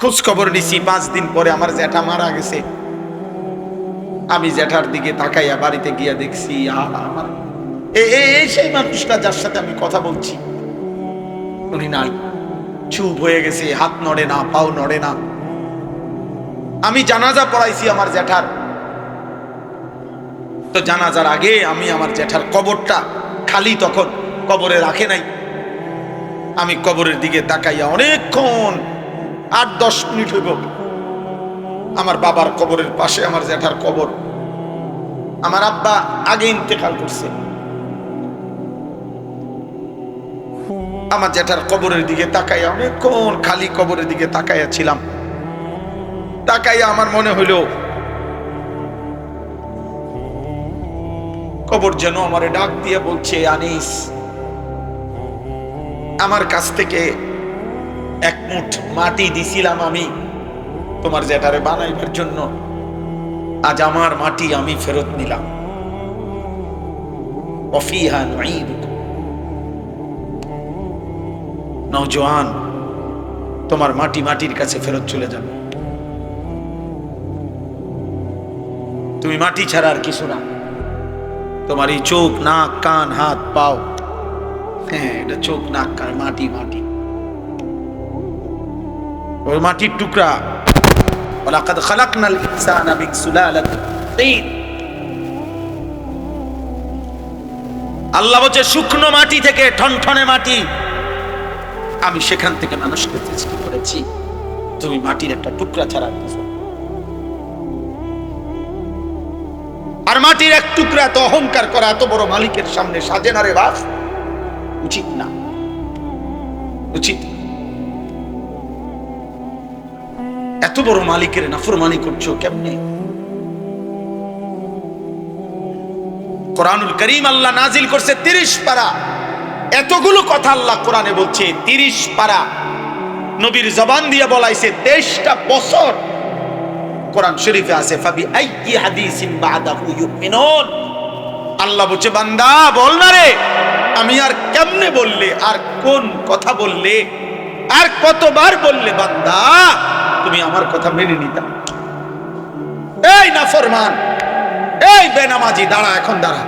খোঁজ খবর নিছি, পাঁচ দিন পরে আমার জ্যাঠা মারা গেছে। আমি জ্যাঠার দিকে তাকাইয়া বাড়িতে গিয়া দেখছি আমার সেই মানুষটা যার সাথে আমি কথা বলছি। উনি নাই। চুপ হয়ে গেছে, হাত নড়ে না, পাও নড়ে না। আমি জানাজা পড়াইছি আমার জ্যাঠার। তো জানাজার আগে আমি আমার জ্যাঠার কবরটা খালি তখন কবরে রাখে নাই। আমি কবরের দিকে তাকাইয়া অনেকক্ষণ আট, দশ মিনিট হইব। আমার বাবার কবরের পাশে, আমার জ্যাঠার কবর। আমার আব্বা আগে ইন্তেকাল করছে। আমার জ্যাঠার কবরের দিকে তাকাইয়া অনেকক্ষণ খালি কবরের দিকে তাকাইয়া ছিলাম। তাকাইয়া আমার মনে হইল, কবর যেন আমারে ডাক দিয়ে বলছে, আনিস, আমার কাছ থেকে এক মুঠ মাটি দিছিলাম আমি। তোমার জ্যাঠারে বানাইবার জন্য আজ আমার মাটি আমি ফেরত নিলাম। অফিহা। নওজোয়ান তোমার মাটি মাটির কাছে ফেরত চলে যাবে। তুমি মাটি ছাড়া আর কিছু না। তোমার এই চোখ, নাক, কান, হাত, পাও। হ্যাঁ এটা চোখ, নাক, কান, মাটি মাটি। ওই মাটির টুকরা। ওয়ালাকাদ খালাকনাল ইনসানা তিন। আল্লাহ বলছে, শুকনো মাটি থেকে ঠনঠনে মাটি। আমি সেখান থেকে মানুষকে সৃষ্টি করেছি। তুমি মাটির একটা টুকরা ছাড়া আর মাটির এক টুকরা তো অহংকার করা, এত বড় মালিকের সামনে সাজে না রে বাস উচিত না। উচিত না। এত বড় মালিকের নাফরমানি করছ কেমনে? কোরআনুল করিম আল্লাহ নাজিল করছে তিরিশ পারা। এতগুলো কথা আল্লাহ কোরআনে বলছে, তিরিশ পারা। নবীর জবান দিয়ে বলাইছে, তেইশটা বছর কোরআন শরীফে আছে, ফাবি আইয়ি হাদিসিন বাদাহু ইউমিনুন। আল্লাহ বলছে, বান্দা, বল না রে, আমি আর কেমনে বললে, আর কোন কথা বললে, আর কতবার বললে বান্দা? তুমি আমার কথা মেনে নিতা। এই না ফরমান এই বেনামাজি, দাঁড়া এখন, দাঁড়া।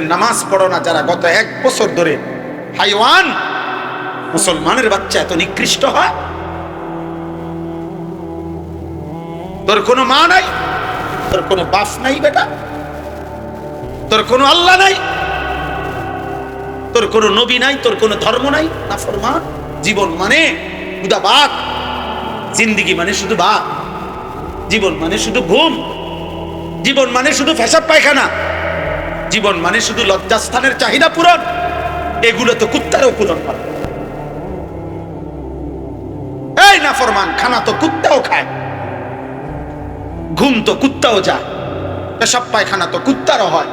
নামাজ পড়ো না, যারা গত এক বছর ধরে হাইওয়ান, মুসলমানের বাচ্চা এত নিকৃষ্ট হয়? তোর কোনো মা নাই? তোর কোনো বাপ নাই বেটা? তোর কোনো আল্লাহ নাই? তোর কোনো নবী নাই? তোর কোনো ধর্ম নাই? না ফরমান জীবন মানে উদা বাদ জিন্দিগি মানে শুধু বাদ জীবন মানে শুধু ঘুম। জীবন মানে শুধু ফেসাব পায়খানা। জীবন মানে শুধু লজ্জাস্থানের চাহিদা পূরণ। এগুলো তো কুত্তারও পূরণ এই না ফরমান খানা তো কুত্তাও খায়। ঘুম তো কুত্তাও যায়। পেশাব পায়খানা তো কুত্তারও হয়।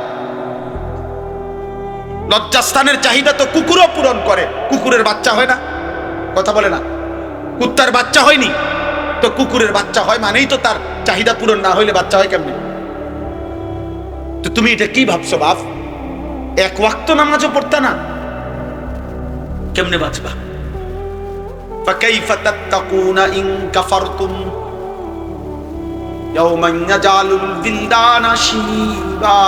লজ্জাস্থানের চাহিদা তো কুকুরও পূরণ করে। কুকুরের বাচ্চা হয় না। কথা বলে না। কুত্তার বাচ্চা হয়নি তো কুকুরের বাচ্চা হয় মানেই তো তার চাহিদা পূরণ না হইলে বাচ্চা হয় কেমনে তো তুমি এটা কি ভাবছো বাপ এক ওয়াক্ত নামাজও পড়তা না কেমনে বাঁচবা فكيف تتقون إن كفرتم يوما يجعل الولدان شيبا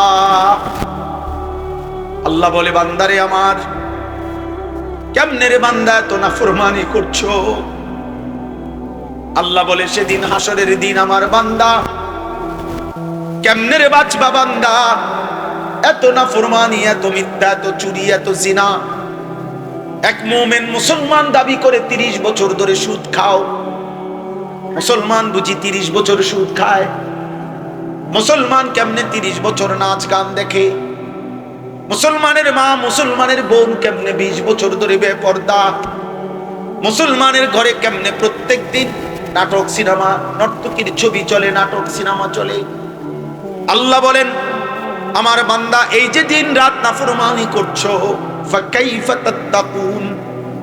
আল্লাহ বলে বান্দারে আমার কেমনে রে বান্দা এত নাফরমানি করছো আল্লাহ বলে, সেদিন হাসরের দিন আমার বান্দা। কেমনে রে বাঁচবা বান্দা? এত না ফুরমানি এত মিথ্যা, এত চুরি, এত জিনা। এক মোমেন মুসলমান দাবি করে, তিরিশ বছর ধরে সুদ খাও। মুসলমান বুঝি তিরিশ বছর সুদ খায়। মুসলমান কেমনে তিরিশ বছর নাচ গান দেখে? মুসলমানের মা, মুসলমানের বোন কেমনে বিশ বছর ধরে বেপর্দা? মুসলমানের ঘরে কেমনে প্রত্যেক দিন নাটক সিনেমা, নর্তকীর ছবি চলে, নাটক সিনেমা চলে। আল্লাহ বলেন, আমার বান্দা, এই যে দিন রাত নাফরমানি করছ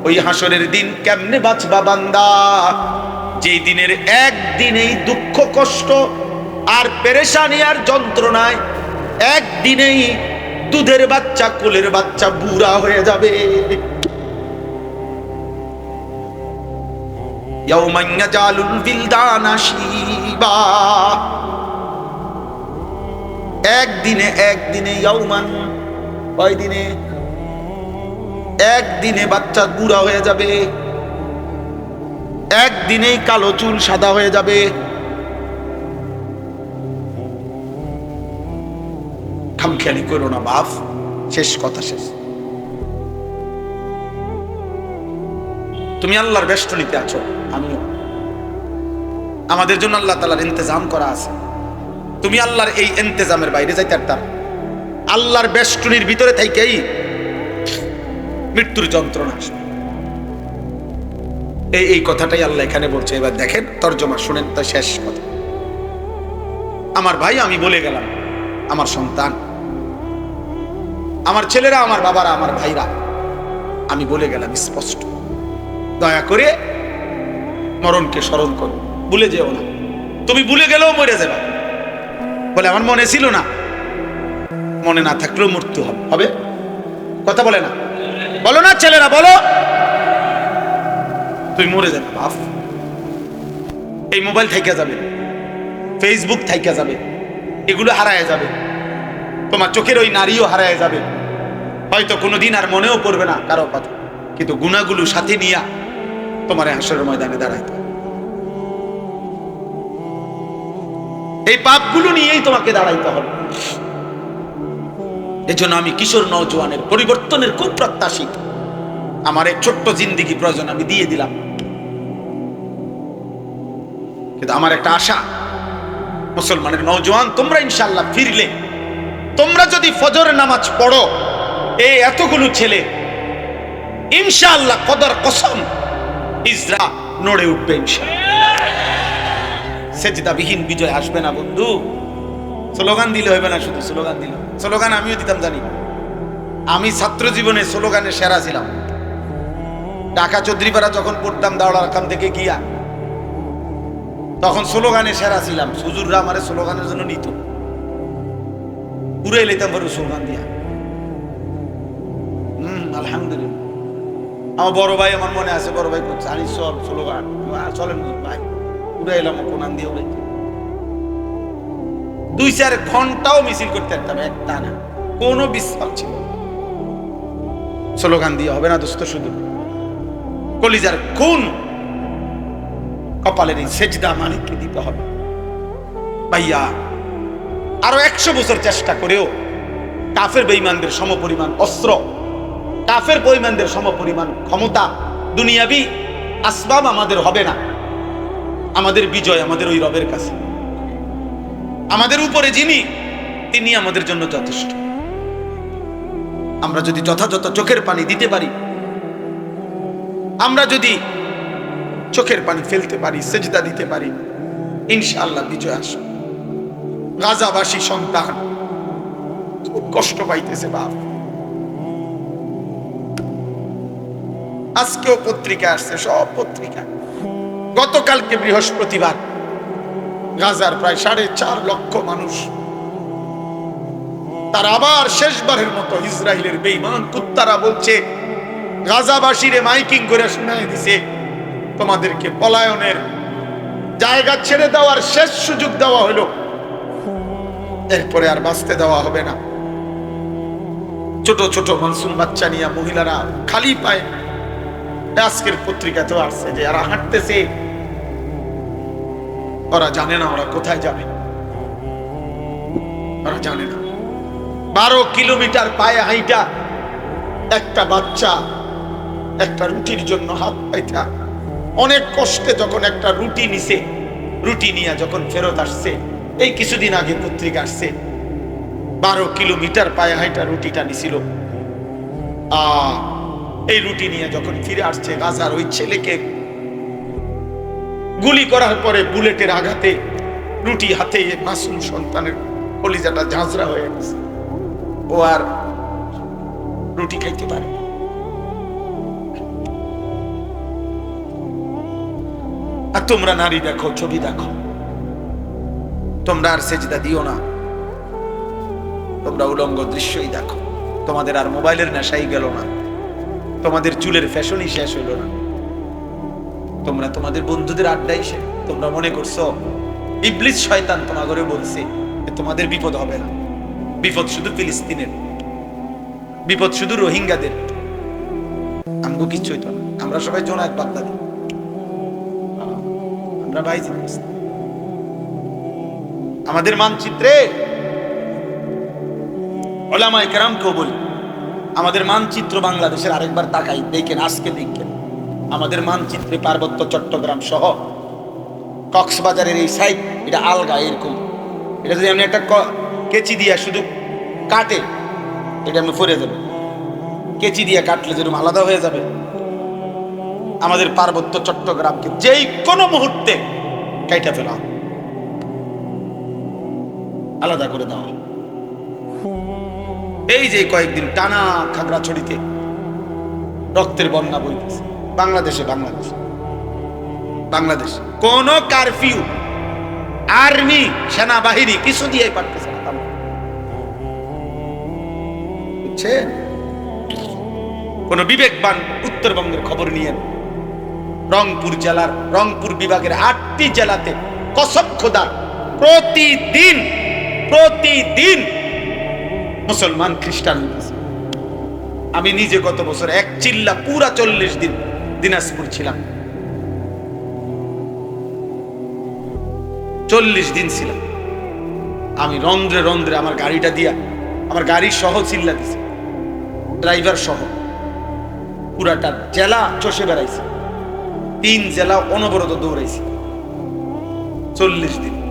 ওই হাসরের দিন কেমনে বাঁচবা বান্দা? যেই দিনের একদিনেই দুঃখ, কষ্ট আর পেরেশানি আর যন্ত্রণায় একদিনেই দুধের বাচ্চা, কোলের বাচ্চা বুড়া হয়ে যাবে। ইয়াউমান ইয়াজালুল বিলদানা শিবা একদিনে একদিনে ইয়াউমান কয় দিনে একদিনে বাচ্চা বুড়া হয়ে যাবে। একদিনেই কালো চুল সাদা হয়ে যাবে। খামখেয়ালি করো না বাপ। শেষ কথা, শেষ। তুমি আল্লাহর বেষ্টনীতে আছো, আমিও। আমাদের জন্য আল্লাহ তালার ইন্তজাম করা আছে। তুমি আল্লাহর এই ইন্তজামের বাইরে যাইতে পারতাম। আল্লাহর বেষ্টনীর ভিতরে থাইকেই মৃত্যুর যন্ত্রণা আসবে। এই এই কথাটাই আল্লাহ এখানে বলছে। এবার দেখেন, তর্জমা শুনেন তা শেষ কথা। আমার ভাই, আমি বলে গেলাম, আমার সন্তান। আমার ছেলেরা, আমার বাবারা, আমার ভাইরা। আমি বলে গেলাম, স্পষ্ট। দয়া করে মরণকে স্মরণ করো। ভুলে যেও না। তুমি ভুলে গেলেও মরে যাবে। বলে আমার মনে ছিল না। মনে না থাকলেও মৃত্যু হবে। কথা বলে না। বলো না ছেলেরা, বলো। তুই মরে যাবে, বাপ। এই মোবাইল থাইকা যাবে। ফেসবুক থাইকা যাবে। এগুলো হারায় যাবে। তোমার চোখের ওই নারীও হারায় যাবে। হয়তো কোনোদিন আর মনেও পড়বে না কারও কথা। কিন্তু গুণাগুলো সাথে নিয়া তোমার হাসরের ময়দানে দাঁড়াইতে। এই পাপগুলো নিয়েই তোমাকে দাঁড়াইতে হবে। এজন্য আমি কিশোর নৌজওয়ানের পরিবর্তনের খুব প্রত্যাশী আমার এই ছোট্ট জিন্দিগি প্রয়োজন আমি দিয়ে দিলাম। কিন্তু আমার একটা আশা, মুসলমানের নৌজওয়ান তোমরা ইনশাল্লাহ ফিরলে। তোমরা যদি ফজর নামাজ পড়ো, এই এতগুলো ছেলে, ইনশাআল্লাহ কদর কসম ইসরা নড়ে উঠবে সেজদাবিহীন বিজয় আসবে না, বন্ধু। স্লোগান দিলে হবে না শুধু স্লোগান দিলে স্লোগান আমিও দিতাম, জানি। আমি ছাত্র জীবনে স্লোগানে সেরা ছিলাম। ঢাকা চৌধুরীপাড়া যখন পড়তাম, দাওড়ার কাম থেকে গিয়া, তখন স্লোগানে সেরা ছিলাম। সুজুররা আমার স্লোগানের জন্য নিত। পুরে এলিতাম বড় স্লোগান দিয়া। হম, আলহামদুলিল্লাহ। আমার বড় ভাই আমার মনে আছে বড় ভাই করছে আনি চল আহ, চলেন ভাই। পুরে এলাম কোনান দিয়ে বলে দুই চার ঘন্টাও মিছিল করতে পারতাম একটা না কোনো বিশ্বাস ছিল স্লোগান দিয়ে হবে না দোস্ত শুধু। কলিজার খুন। কপালের এই সেজদা মালিককে দিতে হবে। ভাইয়া আরও একশো বছর চেষ্টা করেও কাফের বেইমানদের সমপরিমাণ অস্ত্র কাফের বেইমানদের সমপরিমাণ ক্ষমতা দুনিয়াবি আসবাব আমাদের হবে না। আমাদের বিজয় আমাদের ওই রবের কাছে। আমাদের উপরে যিনি, তিনি আমাদের জন্য যথেষ্ট। আমরা যদি যথাযথ চোখের পানি দিতে পারি, আমরা যদি চোখের পানি ফেলতে পারি, সেজদা দিতে পারি, ইনশাআল্লাহ বিজয় আসবে। গাজাবাসী সন্তান, খুব কষ্ট পাইতেছে বাপ। আজকেও পত্রিকা আসছে, সব পত্রিকা। গতকালকে বৃহস্পতিবার, গাজার প্রায় সাড়ে চার লক্ষ মানুষ। তার আবার শেষবারের মতো ইসরায়েলের বেইমান কুত্তারা বলছে, গাজাবাসীরে মাইকিং করে শোনায় দিছে, তোমাদেরকে পলায়নের জায়গা ছেড়ে দেওয়ার শেষ সুযোগ দেওয়া হলো। এরপরে আর বাঁচতে দেওয়া হবে না। ছোট ছোট মানসুম বাচ্চা নিয়ে মহিলারা খালি পায় আজকের পত্রিকাতেও আসছে যে এরা হাঁটতেছে। ওরা জানে না ওরা কোথায় যাবে। ওরা জানে না। বারো কিলোমিটার পায়ে হাইটা একটা বাচ্চা একটা রুটির জন্য হাত পাইতা। অনেক কষ্টে যখন একটা রুটি নিছে, রুটি নিয়ে যখন ফেরত আসছে, এই কিছুদিন আগে পত্রিকা আসছে। বারো কিলোমিটার পায়ে হাইটা রুটিটা নিছিল। আ এই রুটি নিয়ে যখন ফিরে আসছে গাজার ওই ছেলেকে, গুলি করার পরে বুলেটের আঘাতে রুটি হাতে মাসুম সন্তানের কলিজাটা ঝাঁঝরা হয়ে গেছে। ও আর রুটি খাইতে পারে আর তোমরা নারী দেখো, ছবি দেখো। তোমরা আর সেজদা দিও না। তোমরা উলঙ্গ দৃশ্যই দেখো। তোমাদের আর মোবাইলের নেশাই গেল না। তোমাদের চুলের ফ্যাশনই শেষ হইল না। তোমরা তোমাদের বন্ধুদের আড্ডাই সে তোমরা মনে করছ, ইবলিস শয়তান তোমা করে বলছে তোমাদের বিপদ হবে না। বিপদ শুধু ফিলিস্তিনের। বিপদ শুধু রোহিঙ্গাদের। আমগো কিচ্ছু হইতো না। আমরা সবাই জোনায়ত বাগদাদি। আমরা বাইজি আমাদের মানচিত্রে ওলামায়ে কেরামকেও বলি আমাদের মানচিত্র বাংলাদেশের আরেকবার তাকাই, দেখেন আজকে দেখেন আমাদের মানচিত্রে পার্বত্য চট্টগ্রাম সহ কক্সবাজারের এই সাইড, এটা আলগা, এরকম এটা যদি আপনি একটা কেচি দিয়া শুধু কাটে, এটা আপনি ফরে যাবে কেচি দিয়ে কাটলে যেরকম আলাদা হয়ে যাবে আমাদের পার্বত্য চট্টগ্রামকে যেই কোনো মুহূর্তে কাইটা ফেলা। আলাদা করে দেওয়া। এই যে কয়েকদিন টানা খাগড়াছড়িতে রক্তের বন্যা বইতেছে। বাংলাদেশে বাংলাদেশ। বাংলাদেশ। কোন কারফিউ, আর্মি, সেনাবাহিনী কিছু দিয়ে পারতেছে না। বুঝছেন? কোন বিবেকবান উত্তরবঙ্গের খবর নিয়ে রংপুর জেলার, রংপুর বিভাগের আটটি জেলাতে খোদা প্রতিদিন প্রতিদিন মুসলমান, খ্রিস্টান। আমি নিজে গত বছর এক চিল্লা পুরা চল্লিশ দিন দিনাজপুর ছিলাম। চল্লিশ দিন ছিলাম। আমি রন্ধ্রে রন্ধ্রে আমার গাড়িটা দিয়া, আমার গাড়ি সহ চিল্লা দিছে। ড্রাইভার সহ। পুরাটা জেলা চষে বেড়াইছে। তিন জেলা অনবরত দৌড়াইছে। চল্লিশ দিন।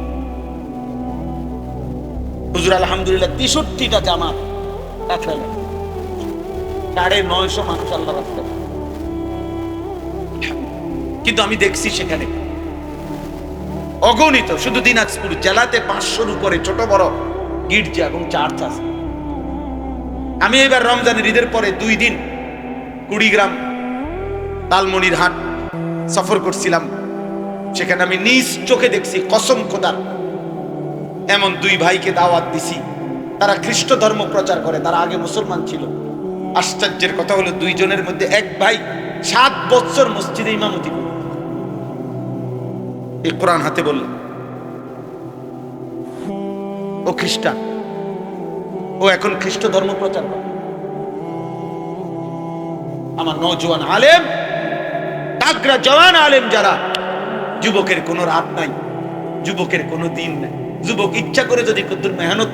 হুজুর আলহামদুলিল্লাহ, তেষট্টিটা জামাত সাড়ে নয়শো মানুষ আল্লাহ রাস্তায় কিন্তু আমি দেখছি সেখানে অগণিত, শুধু দিনাজপুর জেলাতে পাঁচশোর উপরে ছোট বড় গির্জা এবং চার্চ আছে। আমি এবার রমজানের ঈদের পরে দুই দিন কুড়িগ্রাম তালমনির হাট সফর করছিলাম। সেখানে আমি নিজ চোখে দেখছি কসম খোদার এমন দুই ভাইকে দাওয়াত দিছি। তারা খ্রিস্ট ধর্ম প্রচার করে, তারা আগে মুসলমান ছিল। আশ্চর্যের কথা হলো দুইজনের মধ্যে এক ভাই সাত বছর মসজিদে ইমামতি এই কোরআন হাতে বলল, ও খ্রিস্টান, ও এখন খ্রিস্ট ধর্ম প্রচার করে। আমার নজওয়ান আলেম তাগরা জওয়ান আলেম যারা, যুবকের কোনো রাত নাই, যুবকের কোনো দিন নাই। যুবক ইচ্ছা করে যদি কদ্দুর মেহনত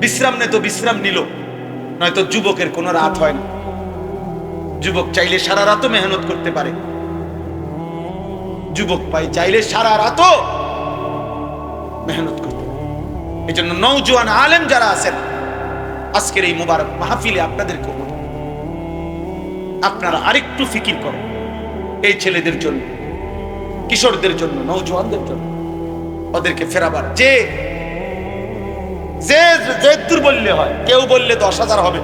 বিশ্রাম নেয় তো বিশ্রাম নিল। নয়তো যুবকের কোনো রাত হয় না। যুবক চাইলে সারা রাতও মেহনত করতে পারে। যুবক পাই চাইলে সারা রাতও মেহনত করতে এই জন্য নৌজওয়ান আলেম যারা আছেন আজকের এই মুবারক মাহফিলে আপনাদেরকে বলি, আপনারা আরেকটু ফিকির করুন এই ছেলেদের জন্য কিশোরদের জন্য নৌজওয়ানদের জন্য। ওদেরকে ফেরাবার। যে যে বললে হয়, কেউ বললে দশ হাজার হবে।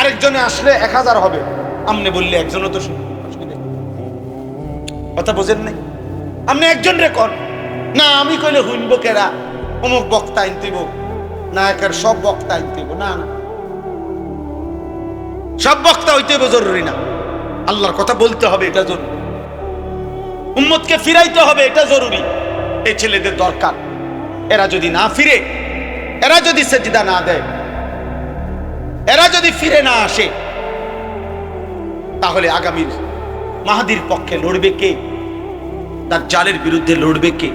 আরেকজনে আসলে এক হাজার হবে। আমনে বললে একজনও তো কথা বোঝেন নাই? আপনি একজন রেকর্ড। না, আমি কইলে হুইনব কেরা? অমুক বক্তা আনতেব না একার সব বক্তা আনতেব না না। সব বক্তা হইতে হবে জরুরি না। আল্লাহর কথা বলতে হবে, এটা জরুরি। উম্মতকে ফিরাইতে হবে, এটা জরুরি। এই ছেলেদের দরকার। এরা যদি না ফিরে, এরা যদি সেজদা না দেয়, এরা যদি ফিরে না আসে, তাহলে আগামীর মাহাদির পক্ষে লড়বে কে? তার জালের বিরুদ্ধে লড়বে কে?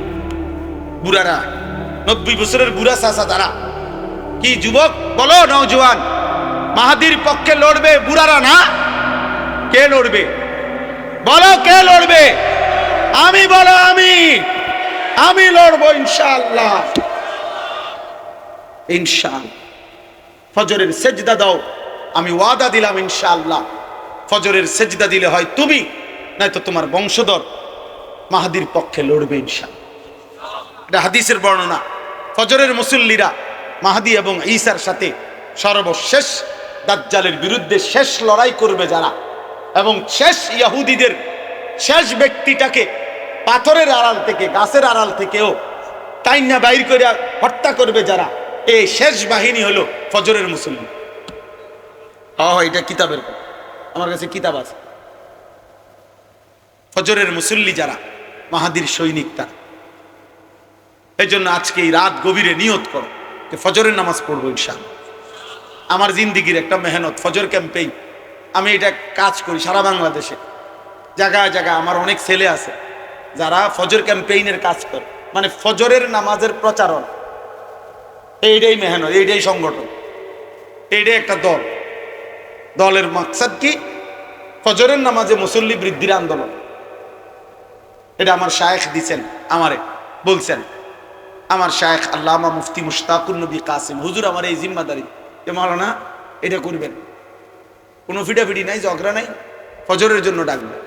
বুড়ারা, নব্বই বছরের বুড়া চাষা তারা, কি যুবক? বলো নওজোয়ান, মাহাদির পক্ষে লড়বে বুড়ারা না? কে লড়বে? বলো কে লড়বে? আমি বলো আমি লড়বো ইনশাআল্লাহ। ইনশাআল্লাহ। ফজরের সেজদা দাও, আমি ওয়াদা দিলাম ইনশাআল্লাহ। ফজরের সেজদা দিলে হয় তুমি, নয়তো তোমার বংশধর মাহাদির পক্ষে লড়বে ইনশাআল্লাহ। এটা হাদিসের বর্ণনা। ফজরের মুসল্লিরা মাহাদি এবং ঈসার সাথে সর্বশেষ দাজ্জালের বিরুদ্ধে শেষ লড়াই করবে যারা। এবং শেষ ইয়াহুদিদের শেষ ব্যক্তিটাকে পাথরের আড়াল থেকে, গাছের আড়াল থেকেও তাইনা বাইর করে হত্যা করবে যারা। এই শেষ বাহিনী হলো ফজরের মুসল্লি। ও এটা কিতাবের আমার কাছে কিতাব আছে। ফজরের মুসল্লি যারা, মাহাদির সৈনিক তারা। এই জন্য আজকে এই রাত গভীরে নিয়ত করো যে ফজরের নামাজ পড়ব ইনশাল আমার জিন্দিগির একটা মেহনত, ফজর ক্যাম্পেইন আমি এটা কাজ করি সারা বাংলাদেশে। জায়গায় জায়গায় আমার অনেক ছেলে আছে। যারা ফজর ক্যাম্পেইনের কাজ করে মানে ফজরের নামাজের প্রচারণ। এইটাই মেহনত, এইটাই সংগঠন। এইটাই একটা দল। দলের মাকসাদ কি? ফজরের নামাজে মুসল্লি বৃদ্ধির আন্দোলন। এটা আমার শায়েখ দিছেন, আমারে বলছেন। আমার শায়েখ আল্লামা মুফতি মুশতাকুর নবী কাসিম। হুজুর, আমার এই জিম্মাদারি। যে মালানা এটা করবেন। কোনো ফিটাফিটি নাই, ঝগড়া নাই। ফজরের জন্য ডাকবে